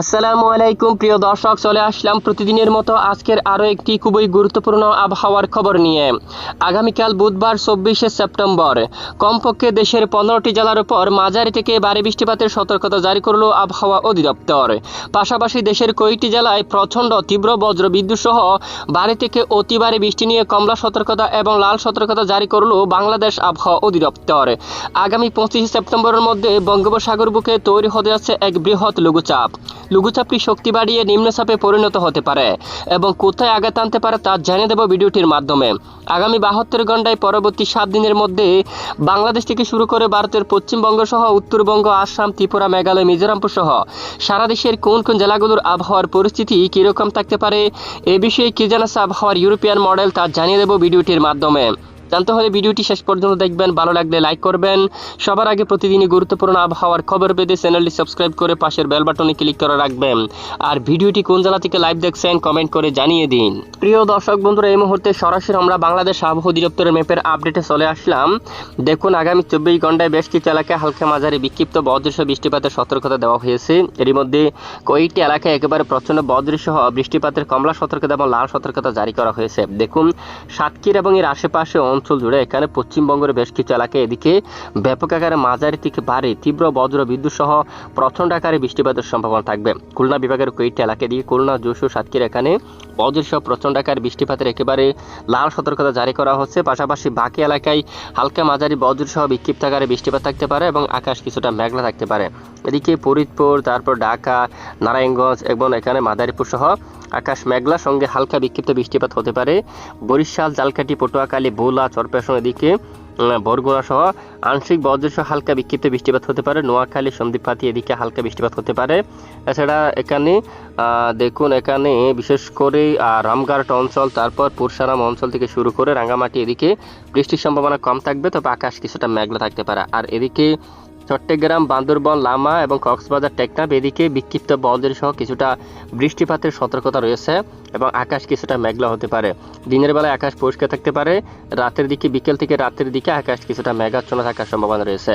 আসসালামু আলাইকুম, প্রিয় দর্শক, চলে আসলাম প্রতিদিনের মতো আজকের আরও একটি খুবই গুরুত্বপূর্ণ আবহাওয়ার খবর নিয়ে। আগামীকাল বুধবার, চব্বিশে সেপ্টেম্বর। কমপক্ষে দেশের পনেরোটি জেলার উপর মাঝারি থেকে ভারী বৃষ্টিপাতের সতর্কতা জারি করল আবহাওয়া অধিদপ্তর। পাশাপাশি দেশের কয়েকটি জেলায় প্রচণ্ড তীব্র বজ্র বিদ্যুৎ সহ ভারী থেকে অতি ভারী বৃষ্টি নিয়ে কমলা সতর্কতা এবং লাল সতর্কতা জারি করল বাংলাদেশ আবহাওয়া অধিদপ্তর। আগামী পঁচিশে সেপ্টেম্বরের মধ্যে বঙ্গোপসাগর বুকে তৈরি হতে যাচ্ছে এক বৃহৎ লঘুচাপ। লঘুচাপটি শক্তি বাড়িয়ে নিম্নচাপে পরিণত হতে পারে এবং কোথায় আঘাত আনতে পারে তা জানিয়ে দেব ভিডিওটির মাধ্যমে। আগামী বাহাত্তর ঘন্টায় পরবর্তী সাত দিনের মধ্যে বাংলাদেশ থেকে শুরু করে ভারতের পশ্চিমবঙ্গ সহ উত্তরবঙ্গ, আসাম, ত্রিপুরা, মেঘালয় মিজোরামপুর সহ সারা দেশের কোন কোন জেলাগুলোর আবহাওয়ার পরিস্থিতি কীরকম থাকতে পারে, এ বিষয়ে কি জানাচ্ছে আবহাওয়ার ইউরোপিয়ান মডেল তা জানিয়ে দেব ভিডিওটির মাধ্যমে। জানতে হলে ভিডিওটি শেষ পর্যন্ত দেখবেন। ভালো লাগলে লাইক করবেন। সবার আগে প্রতিদিনই গুরুত্বপূর্ণ আবহাওয়ার খবর পেতে চ্যানেলটি সাবস্ক্রাইব করে পাশের বেল বাটনে ক্লিক করে রাখবেন। আর ভিডিওটি কোন জেলা থেকে লাইভ দেখছেন কমেন্ট করে জানিয়ে দিন। প্রিয় দর্শক বন্ধুরা, এই মুহূর্তে সরাসরি আমরা বাংলাদেশ আবহাওয়া অধিদপ্তরের ম্যাপের আপডেটে চলে আসলাম। দেখুন, আগামী চব্বিশ ঘন্টায় বেশ কিছু এলাকায় হালকা মাঝারি বিক্ষিপ্ত বজ্রসহ বৃষ্টিপাতের সতর্কতা দেওয়া হয়েছে। এরই মধ্যে কয়েকটি এলাকায় একেবারে প্রচণ্ড বজ্রসহ বৃষ্টিপাতের কমলা সতর্কতা এবং লাল সতর্কতা জারি করা হয়েছে। দেখুন, সাতক্ষীর এবং এর আশেপাশে অঞ্চল জুড়ে এখানে পশ্চিমবঙ্গের বেশ কিছু এলাকায় এদিকে ব্যাপক আকারে মাঝারি থেকে ভারী তীব্র বজ্র বিদ্যুৎ সহ প্রচণ্ড আকারে বৃষ্টিপাতের সম্ভাবনা থাকবে। খুলনা বিভাগের কয়েকটি এলাকা এদিকে খুলনা, যশোর, সাতক্ষীর এখানে বজ্রসহ প্রচণ্ড আকারে বৃষ্টিপাতের একেবারে লাল সতর্কতা জারি করা হচ্ছে। পাশাপাশি বাকি এলাকায় হালকা মাঝারি বজ্রসহ বিক্ষিপ্ত আকারে বৃষ্টিপাত থাকতে পারে এবং আকাশ কিছুটা মেঘলা থাকতে পারে। এদিকে ফরিদপুর, তারপর ঢাকা, নারায়ণগঞ্জ এবং এখানে মাদারীপুর সহ আকাশ মেঘলা, সঙ্গে হালকা বিক্ষিপ্ত বৃষ্টিপাত হতে পারে। বরিশাল জালকাটি পটুয়াখালী, ভোলা চরপেশন এদিকে উম, সহ আংশিক বজ্রসহ হালকা বিক্ষিপ্ত বৃষ্টিপাত হতে পারে। নোয়াখালী সন্দ্বীপপাতি এদিকে হালকা বৃষ্টিপাত হতে পারে। এছাড়া এখানে দেখুন এখানে বিশেষ করে রামঘাট অঞ্চল তারপর পুরসারাম অঞ্চল থেকে শুরু করে রাঙ্গামাটি এদিকে বৃষ্টির সম্ভাবনা কম থাকবে তবে আকাশ কিছুটা মেঘলা থাকতে পারে। আর এদিকে চট্টগ্রাম, বান্দরবন, লামা এবং কক্সবাজার টেকনাফ এদিকে বিক্ষিপ্ত বলদের সহ কিছুটা বৃষ্টিপাতের সতর্কতা রয়েছে এবং আকাশ কিছুটা মেঘলা হতে পারে। দিনের বেলায় আকাশ পরিষ্কার থাকতে পারে। রাতের দিকে, বিকেল থেকে রাতের দিকে আকাশ কিছুটা মেঘাচ্ছন্ন থাকার সম্ভাবনা রয়েছে।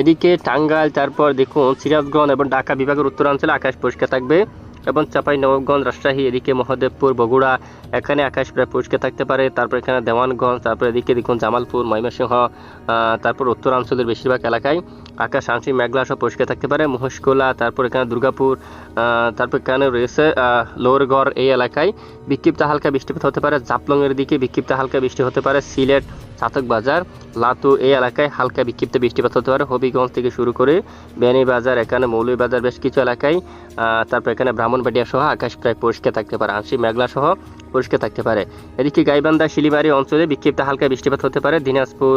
এদিকে টাঙ্গাইল, তারপর দেখুন, সিরাজগঞ্জ এবং ঢাকা বিভাগের উত্তরাঞ্চলে আকাশ পরিষ্কার থাকবে। এবং চাপাই নবাবগঞ্জ রাজশাহী, এদিকে মহাদেবপুর, বগুড়া, এখানে আকাশ প্রায় পরিষ্কার থাকতে পারে। তারপর এখানে দেওয়ানগঞ্জ, তারপর এদিকে দেখুন জামালপুর, ময়মনসিংহ তারপর উত্তরাঞ্চলের বেশিরভাগ এলাকায় আকাশ আংশিক মেঘলা সব পরিষ্কার থাকতে পারে। মহেশখোলা তারপর এখানে দুর্গাপুর তারপর এখানে রয়েছে লোরগড় এই এলাকায় বিক্ষিপ্ত হালকা বৃষ্টিপাত হতে পারে। জাপলংয়ের দিকে বিক্ষিপ্ত হালকা বৃষ্টি হতে পারে। সিলেট চাতক বাজার। লাতু এই এলাকায় হালকা বিক্ষিপ্ত বৃষ্টিপাত হতে পারে। হবিগঞ্জ থেকে শুরু করে বাজার, এখানে মৌলভীবাজার বেশ কিছু এলাকায় তারপর এখানে ব্রাহ্মণবাড়িয়া সহ আকাশ প্রায় পরিষ্কার থাকতে পারে। আংশিক মেঘলা সহ পরিষ্কার থাকতে পারে। এদিকে গাইবান্ধা, শিলিমারি অঞ্চলে বিক্ষিপ্ত হালকা বৃষ্টিপাত হতে পারে। দিনাজপুর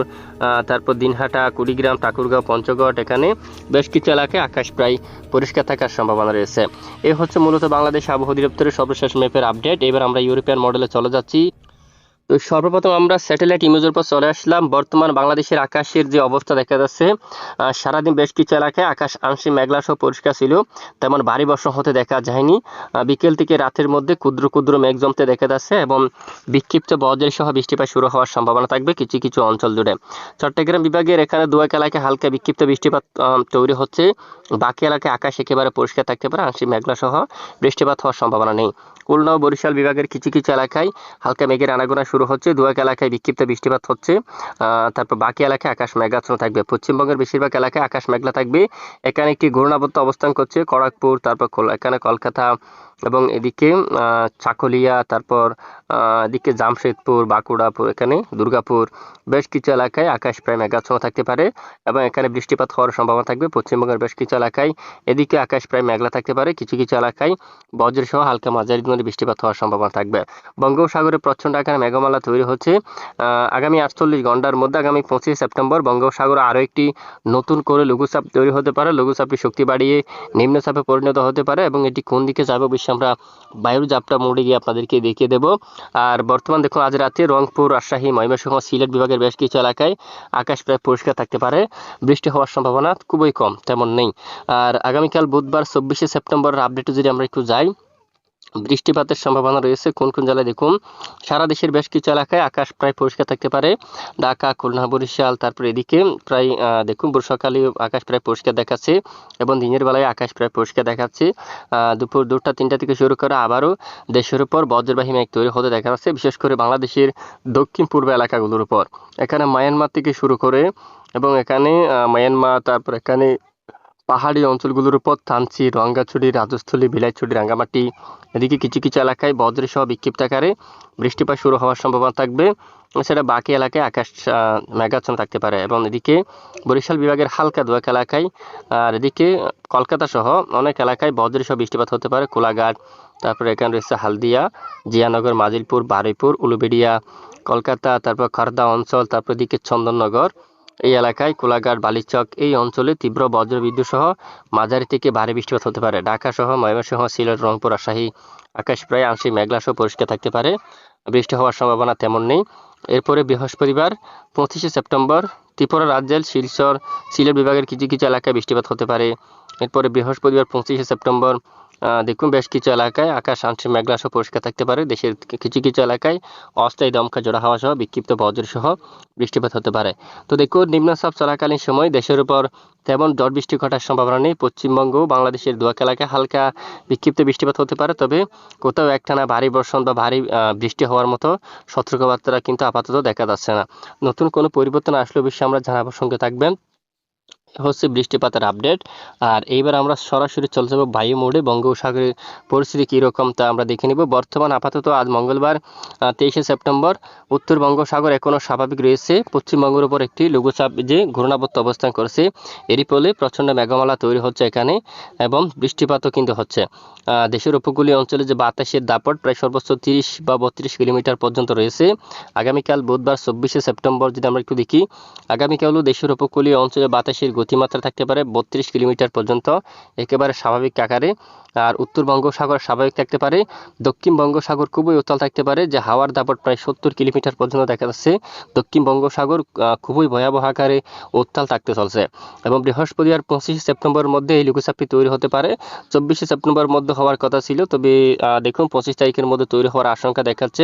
তারপর দিনহাটা, কুড়িগ্রাম, ঠাকুরগাঁও, পঞ্চগড় এখানে বেশ কিছু এলাকায় আকাশ প্রায় পরিষ্কার থাকার সম্ভাবনা রয়েছে। এ হচ্ছে মূলত বাংলাদেশ আবহাওয়া অধিদপ্তরের সর্বশেষ ম্যাপের আপডেট। এবার আমরা ইউরোপিয়ান মডেলে চলে যাচ্ছি। তো সর্বপ্রথম আমরা স্যাটেলাইট ইমেজের পর চলে আসলাম। বর্তমান বাংলাদেশের আকাশের যে অবস্থা দেখা যাচ্ছে সারাদিন বেশ কিছু এলাকায় আকাশ আংশিক মেঘলা সহ পরিষ্কার ছিল, তেমন ভারী বর্ষণ হতে দেখা যায়নি। বিকেল থেকে রাতের মধ্যে ক্ষুদ্র ক্ষুদ্র মেঘ জমতে দেখা যাচ্ছে এবং বিক্ষিপ্ত বজ্রের সহ বৃষ্টিপাত শুরু হওয়ার সম্ভাবনা থাকবে কিছু কিছু অঞ্চল জুড়ে। চট্টগ্রাম বিভাগের এখানে দু এক এলাকায় হালকা বিক্ষিপ্ত বৃষ্টিপাত তৈরি হচ্ছে। বাকি এলাকায় আকাশ একেবারে পরিষ্কার থাকতে পারে, আংশিক মেঘলা সহ বৃষ্টিপাত হওয়ার সম্ভাবনা নেই। খুলনা ও বরিশাল বিভাগের কিছু কিছু এলাকায় হালকা মেঘের আনাগোনা হচ্ছে। দু এক এলাকায় বিক্ষিপ্ত বৃষ্টিপাত হচ্ছে। তারপর বাকি এলাকায় আকাশ মেঘাচ্ছন্ন থাকবে। পশ্চিমবঙ্গের বেশিরভাগ এলাকায় আকাশ মেঘলা থাকবে। এখানে একটি ঘূর্ণাবর্ত অবস্থান করছে খড়গপুর তারপর এখানে কলকাতা এবং এদিকে চাকুলিয়া, তারপর এদিকে জামশেদপুর বাঁকুড়াপুর এখানে দুর্গাপুর বেশ কিছু এলাকায় আকাশ প্রায় মেঘাচ্ছন্ন থাকতে পারে এবং এখানে বৃষ্টিপাত হওয়ার সম্ভাবনা থাকবে। পশ্চিমবঙ্গের বেশ কিছু এলাকায় এদিকে আকাশ প্রায় মেঘলা থাকতে পারে। কিছু কিছু এলাকায় বজ্রসহ হালকা মাঝারি ধরনের বৃষ্টিপাত হওয়ার সম্ভাবনা থাকবে। বঙ্গোপসাগরে প্রচণ্ড আকারে মেঘমালা তৈরি হচ্ছে। আগামী আটচল্লিশ ঘণ্টার মধ্যে আগামী পঁচিশে সেপ্টেম্বর বঙ্গোপসাগরে আরও একটি নতুন করে লঘুচাপ তৈরি হতে পারে। লঘুচাপটি শক্তি বাড়িয়ে নিম্নচাপে পরিণত হতে পারে এবং এটি কোন দিকে যাবে অবশ্যই আমরা বায়ুর জাপটা মোড়ে গিয়ে আপনাদেরকে দেখিয়ে দেব। আর বর্তমান দেখুন, আজ রাতে রংপুর, রাজশাহী, ময়মনসিংহ, সিলেট বিভাগের বেশ কিছু এলাকায় আকাশ প্রায় পরিষ্কার থাকতে পারে। বৃষ্টি হওয়ার সম্ভাবনা খুবই কম, তেমন নেই। আর আগামীকাল বুধবার চব্বিশে সেপ্টেম্বরের আপডেটে যদি আমরা একটু যাই বৃষ্টিপাতের সম্ভাবনা রয়েছে। কোন কোন জেলায় দেখুন, সারা দেশের বেশ কিছু এলাকায় আকাশ প্রায় পরিষ্কার থাকতে পারে। ঢাকা, খুলনা, বরিশাল, তারপর এদিকে প্রায় দেখুন বর্ষাকালে আকাশ প্রায় পরিষ্কার দেখাচ্ছে এবং দিনের বেলায় আকাশ প্রায় পরিষ্কার দেখাচ্ছে। দুপুর দুটা তিনটা থেকে শুরু করে আবারও দেশের উপর বজ্রবাহী মেঘ তৈরি হতে দেখা যাচ্ছে, বিশেষ করে বাংলাদেশের দক্ষিণ পূর্ব এলাকাগুলোর উপর। এখানে মায়ানমার থেকে শুরু করে এবং এখানে মায়ানমার, তারপর এখানে পাহাড়ি অঞ্চলগুলোর উপর থানচি রঙ্গাছড়ি রাজস্থলী বিলাইছড়ি রাঙ্গামাটি। এদিকে কিছু কিছু এলাকায় বজ্রসহ বিক্ষিপ্ত আকারে বৃষ্টিপাত শুরু হওয়ার সম্ভাবনা থাকবে। সেটা বাকি এলাকায় আকাশ মেঘাচ্ছন্ন থাকতে পারে এবং এদিকে বরিশাল বিভাগের হালকা দোয়াক এলাকায়, আর এদিকে কলকাতা সহ অনেক এলাকায় বজ্রসহ বৃষ্টিপাত হতে পারে। কোলাঘাট, তারপরে এখানে রয়েছে হালদিয়া, জিয়ানগর, মাজিলপুর, বারুইপুর, উলুবেড়িয়া, কলকাতা, তারপর খর্দা অঞ্চল, তারপর এদিকে চন্দননগর এই এলাকায় কোলাঘাট, বালিচক এই অঞ্চলে তীব্র বজ্রবিদ্যুৎ সহ মাঝারি থেকে ভারী বৃষ্টিপাত হতে পারে। ঢাকা সহ ময়মনসিংহ, সিলেট, রংপুর, রাজশাহী, আকাশ প্রায় আংশিক মেঘলা সহ পরিষ্কার থাকতে পারে। বৃষ্টি হওয়ার সম্ভাবনা তেমন নেই। এরপরে বৃহস্পতিবার পঁচিশে সেপ্টেম্বর ত্রিপুরা রাজ্যের শিলচর, সিলেট বিভাগের কিছু কিছু এলাকায় বৃষ্টিপাত হতে পারে। এরপরে বৃহস্পতিবার পঁচিশে সেপ্টেম্বর দেখুন, বেশ কিছু এলাকায় আকাশ আংশিক মেঘলা সহ পরিষ্কার থাকতে পারে। দেশের কিছু কিছু এলাকায় অস্থায়ী দমকা জোড়া হাওয়া সহ, বিক্ষিপ্ত বজ্র সহ বৃষ্টিপাত হতে পারে। তো দেখুন, নিম্নচাপ চলাকালীন সময় দেশের উপর তেমন ঝড় বৃষ্টি ঘটার সম্ভাবনা নেই। পশ্চিমবঙ্গ বাংলাদেশের দুয়াক এলাকায় হালকা বিক্ষিপ্ত বৃষ্টিপাত হতে পারে, তবে কোথাও একটানা ভারী বর্ষণ বা ভারী বৃষ্টি হওয়ার মতো সতর্কবার্তা কিন্তু আপাতত দেখা যাচ্ছে না। নতুন কোনো পরিবর্তন আসলে অবশ্যই আমরা জানাবার সঙ্গে থাকবেন হচ্ছে বৃষ্টিপাতের আপডেট আর এইবার আমরা সরাসরি চলে যাব বায়ু মোড়ে বঙ্গোপসাগরের পরিস্থিতি কীরকম তা আমরা দেখে নিব। বর্তমান আপাতত আজ মঙ্গলবার তেইশে সেপ্টেম্বর, উত্তর বঙ্গোসাগর এখনও স্বাভাবিক রয়েছে। পশ্চিমবঙ্গের উপর একটি লঘুচাপ যে ঘূর্ণাবর্ত অবস্থান করেছে, এরই ফলে প্রচণ্ড মেঘমালা তৈরি হচ্ছে এখানে এবং বৃষ্টিপাতও কিন্তু হচ্ছে। দেশের উপকূলীয় অঞ্চলে যে বাতাসের দাপট প্রায় সর্বোচ্চ তিরিশ বা বত্রিশ কিলোমিটার পর্যন্ত রয়েছে। আগামীকাল বুধবার চব্বিশে সেপ্টেম্বর যদি আমরা একটু দেখি, আগামীকালও দেশের উপকূলীয় অঞ্চলে বাতাসের গতিমাত্রা থাকতে পারে বত্রিশ কিলোমিটার পর্যন্ত একেবারে স্বাভাবিক আকারে। আর উত্তর বঙ্গোসাগর স্বাভাবিক থাকতে পারে, দক্ষিণ বঙ্গোসাগর খুবই উত্তাল থাকতে পারে, যে হাওয়ার দাপট প্রায় সত্তর কিলোমিটার পর্যন্ত দেখা যাচ্ছে। দক্ষিণ বঙ্গোসাগর খুবই ভয়াবহ আকারে উত্তাল থাকতে চলছে এবং বৃহস্পতিবার পঁচিশে সেপ্টেম্বরের মধ্যে এই লঘুচাপটি তৈরি হতে পারে। চব্বিশে সেপ্টেম্বরের মধ্যে হওয়ার কথা ছিল, তবে দেখুন পঁচিশ তারিখের মধ্যে তৈরি হওয়ার আশঙ্কা দেখাচ্ছে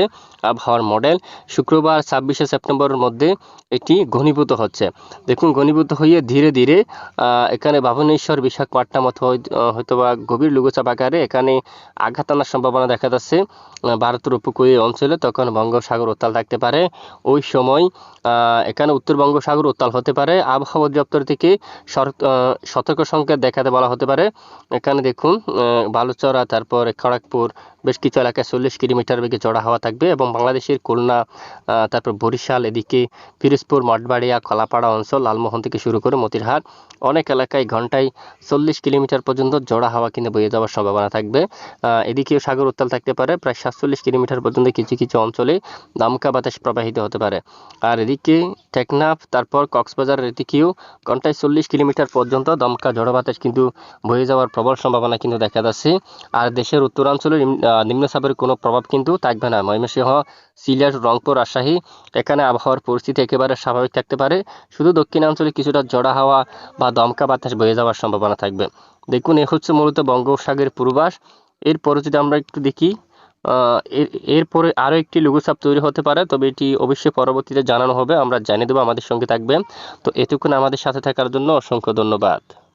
আবহাওয়ার মডেল। শুক্রবার ছাব্বিশে সেপ্টেম্বরের মধ্যে এটি ঘনীভূত হচ্ছে। দেখুন ঘনীভূত হয়ে ধীরে ধীরে এখানে ভাবনেশ্বর, বিশাখাপট্টনম মতো হয়তো বা গভীর লঘুচাপ আকারে এখানে আঘাত আনার সম্ভাবনা দেখা যাচ্ছে। ভারতের উপকূলীয় অঞ্চলে তখন বঙ্গোপসাগর উত্তাল থাকতে পারে। ওই সময় এখানে উত্তর বঙ্গোসাগর উত্তাল হতে পারে। আবহাওয়া অধিদপ্তর থেকে সতর্ক সংকেত দেখাতে বলা হতে পারে। এখানে দেখুন বালুচরা, তারপর খড়গপুর, বেশ কিছু এলাকায় চল্লিশ কিলোমিটার বেগে চড়া হাওয়া থাকবে এবং বাংলাদেশের খুলনা তারপর বরিশাল, এদিকে পিরোজপুর, মঠবাড়িয়া কলাপাড়া অঞ্চল, লালমোহন থেকে শুরু করে মতিরহাট, অনেক এলাকায় ঘন্টায় চল্লিশ কিলোমিটার পর্যন্ত জোড়া হাওয়া কিন্তু বয়ে যাওয়ার সম্ভাবনা থাকবে। আহ, এদিকেও সাগর উত্তাল থাকতে পারে। প্রায় সাতচল্লিশ কিলোমিটার পর্যন্ত কিছু কিছু অঞ্চলে দমকা বাতাস প্রবাহিত হতে পারে। আর এদিকে টেকনাফ তারপর কক্সবাজার এদিকেও ঘন্টায় চল্লিশ কিলোমিটার পর্যন্ত দমকা ঝড়ো বাতাস কিন্তু বয়ে যাওয়ার প্রবল সম্ভাবনা কিন্তু দেখা যাচ্ছে। আর দেশের উত্তরাঞ্চলে নিম্নচাপের কোনো প্রভাব কিন্তু থাকবে না। ময়মনসিংহ সিলেট রংপুর রাজশাহী এখানে আবহাওয়ার পরিস্থিতি একেবারে স্বাভাবিক থাকতে পারে। শুধু দক্ষিণাঞ্চলে কিছুটা জড়া হাওয়া বা দমকা বাতাস বয়ে যাওয়ার সম্ভাবনা থাকবে। দেখুন, এ হচ্ছে মূলত বঙ্গোপসাগরের পূর্বাস এরপরে যদি আমরা একটু দেখি এরপরে আরও একটি লঘুচাপ তৈরি হতে পারে, তবে এটি অবশ্যই পরবর্তীতে জানানো হবে, আমরা জানিয়ে দেবো আমাদের সঙ্গে থাকবে তো এতক্ষণ আমাদের সাথে থাকার জন্য অসংখ্য ধন্যবাদ।